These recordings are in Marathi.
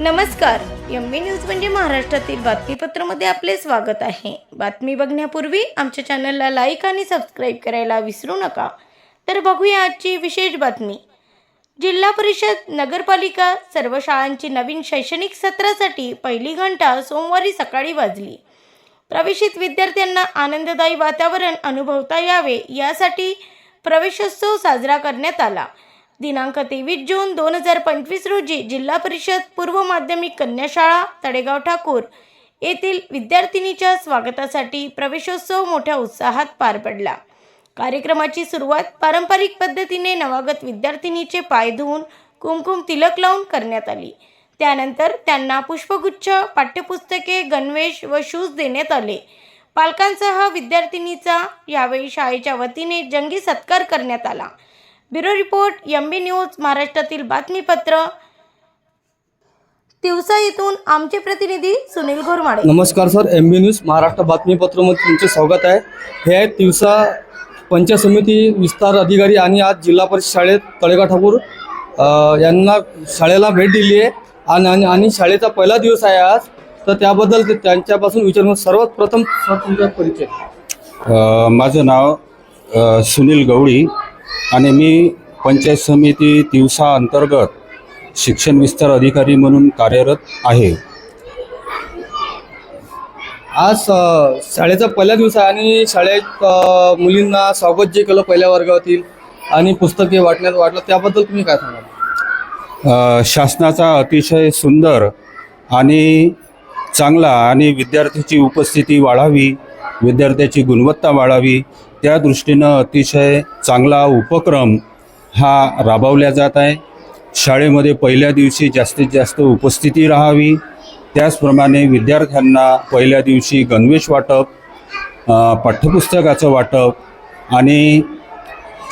नमस्कार. एम बी न्यूज म्हणजे महाराष्ट्रातील बातमीपत्रामध्ये आपले स्वागत आहे. बातमी बघण्यापूर्वी आमच्या चॅनलला लाईक आणि सबस्क्राईब करायला विसरू नका. तर बघूया आजची विशेष बातमी. जिल्हा परिषद नगरपालिका सर्व शाळांची नवीन शैक्षणिक सत्रासाठी पहिली घंटा सोमवारी सकाळी वाजली. प्रवेशित विद्यार्थ्यांना आनंददायी वातावरण अनुभवता यावे यासाठी प्रवेशोत्सव साजरा करण्यात आला. दिनांक तेवीस जून दोन हजार पंचवीस रोजी जिल्हा परिषद पूर्व माध्यमिक कन्याशाळा तडेगाव ठाकूर येथील विद्यार्थिनीच्या स्वागतासाठी प्रवेशोत्सव मोठ्या उत्साहात पार पडला. कार्यक्रमाची सुरुवात पारंपरिक पद्धतीने नवागत विद्यार्थिनीचे पाय धुवून कुमकुम तिलक लावून करण्यात आली. त्यानंतर त्यांना पुष्पगुच्छ पाठ्यपुस्तके गणवेश व शूज देण्यात आले. पालकांसह विद्यार्थिनीचा यावेळी शाळेच्या वतीने जंगी सत्कार करण्यात आला. Bureau report M B news महाराष्ट्रातील बातमीपत्र. तिवसा येथून आमचे प्रतिनिधी सुनील घोरमाडे. नमस्कार sir M B news Maharashtra बातमीपत्रामध्ये तुमचे स्वागत आहे. हे आहेत तिवसा पंचायत समिती विस्तार अधिकारी आणि आज जिल्हा परिषद शाळेत तळेगाव ठाकूर यांना शाळेला भेट दिली आहे. आणि आणि- आणि शाळेचा पहिला दिवस आहे आज. तर त्याबद्दल ते- त्यांच्यापासून विचारून सर्वात प्रथम सर तुमचा परिचय. माझं नाव सुनील गवळी. आणि मी पंचायत समिती तिवसा अंतर्गत शिक्षण विस्तार अधिकारी म्हणून कार्यरत आहे. आज शाळेचा पहिला दिवस आहे आणि शाळेत मुलींना स्वागत जे केलं पहिल्या वर्गातील आणि पुस्तके वाटण्यात वाटलं त्याबद्दल तुम्ही काय सांगाल? शासनाचा अतिशय सुंदर आणि चांगला आणि विद्यार्थ्याची उपस्थिती वाढावी विद्यार्थ्याची गुणवत्ता वाढावी त्या दृष्टीनं अतिशय चांगला उपक्रम हा राबवला जात आहे. शाळेमध्ये पहिल्या दिवशी जास्तीत जास्त उपस्थिती राहावी. त्याचप्रमाणे विद्यार्थ्यांना पहिल्या दिवशी गणवेश वाटप पाठ्यपुस्तकाचं वाटप आणि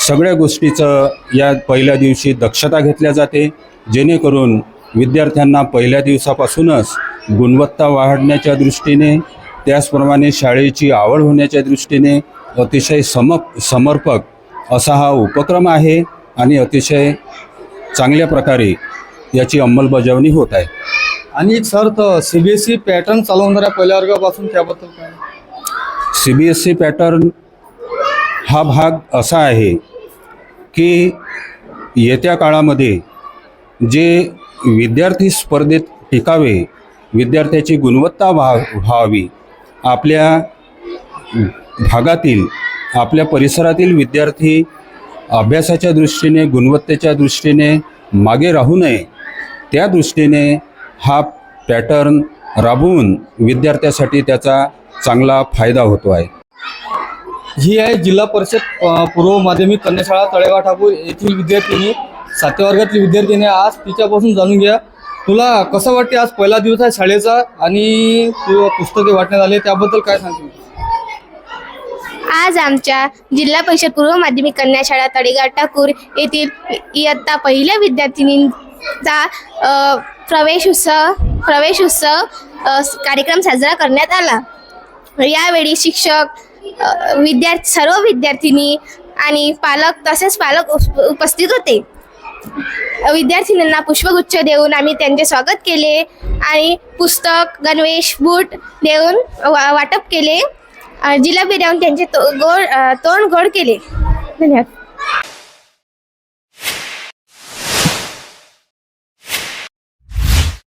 सगळ्या गोष्टीचं या पहिल्या दिवशी दक्षता घेतल्या जाते. जेणेकरून विद्यार्थ्यांना पहिल्या दिवसापासूनच गुणवत्ता वाढण्याच्या दृष्टीने त्याचप्रमाणे शाळेची आवड होण्याच्या दृष्टीने अतिशय सम समर्पक असा हा उपक्रम आहे आणि अतिशय चांगल्या प्रकारे याची अंमलबजावणी होत आहे. आणि एक सर तर C B S E pattern चालवणाऱ्या पहिल्या वर्गापासून त्याबद्दल काय? C B S C pattern हा भाग असा आहे की येत्या काळामध्ये जे विद्यार्थी स्पर्धेत टिकावे विद्यार्थ्याची गुणवत्ता व्हा व्हावी आपल्या भागातील आपल्या परिसरातील विद्यार्थी अभ्यासाच्या दृष्टीने गुणवत्तेच्या दृष्टीने मागे राहू नये त्या दृष्टीने हा पॅटर्न राबवून विद्यार्थ्यासाठी त्याचा चांगला फायदा होतो आहे. ही आहे जिल्हा परिषद पूर्व माध्यमिक कन्याशाळा तळेगाव ठाकूर येथील विद्यार्थिनी. सातव्या वर्गातील विद्यार्थिनी आज तिच्यापासून जाणून घ्या. तुला कसं वाटते आज पहिला दिवस आहे शाळेचा आणि तू पुस्तके वाटण्यात आले त्याबद्दल काय सांगशील? आज आमच्या जिल्हा परिषद पूर्व माध्यमिक कन्या शाळा तळेगाव ठाकूर येथील इयत्ता पहिल्या विद्यार्थिनींचा अ, प्रवेश उत्सव प्रवेश उत्सव अ, स- कार्यक्रम साजरा करण्यात आला. यावेळी शिक्षक अ, विद्यार्थी सर्व विद्यार्थिनी आणि पालक तसेच पालक उप- उपस्थित होते. विद्यार्थिनींना पुष्पगुच्छ देऊन आम्ही त्यांचे स्वागत केले आणि पुस्तक गणवेश बूट देऊन वा वाटप केले. जिलाबी देऊन त्यांचे तो गोड तोंड गोड केले. धन्यवाद.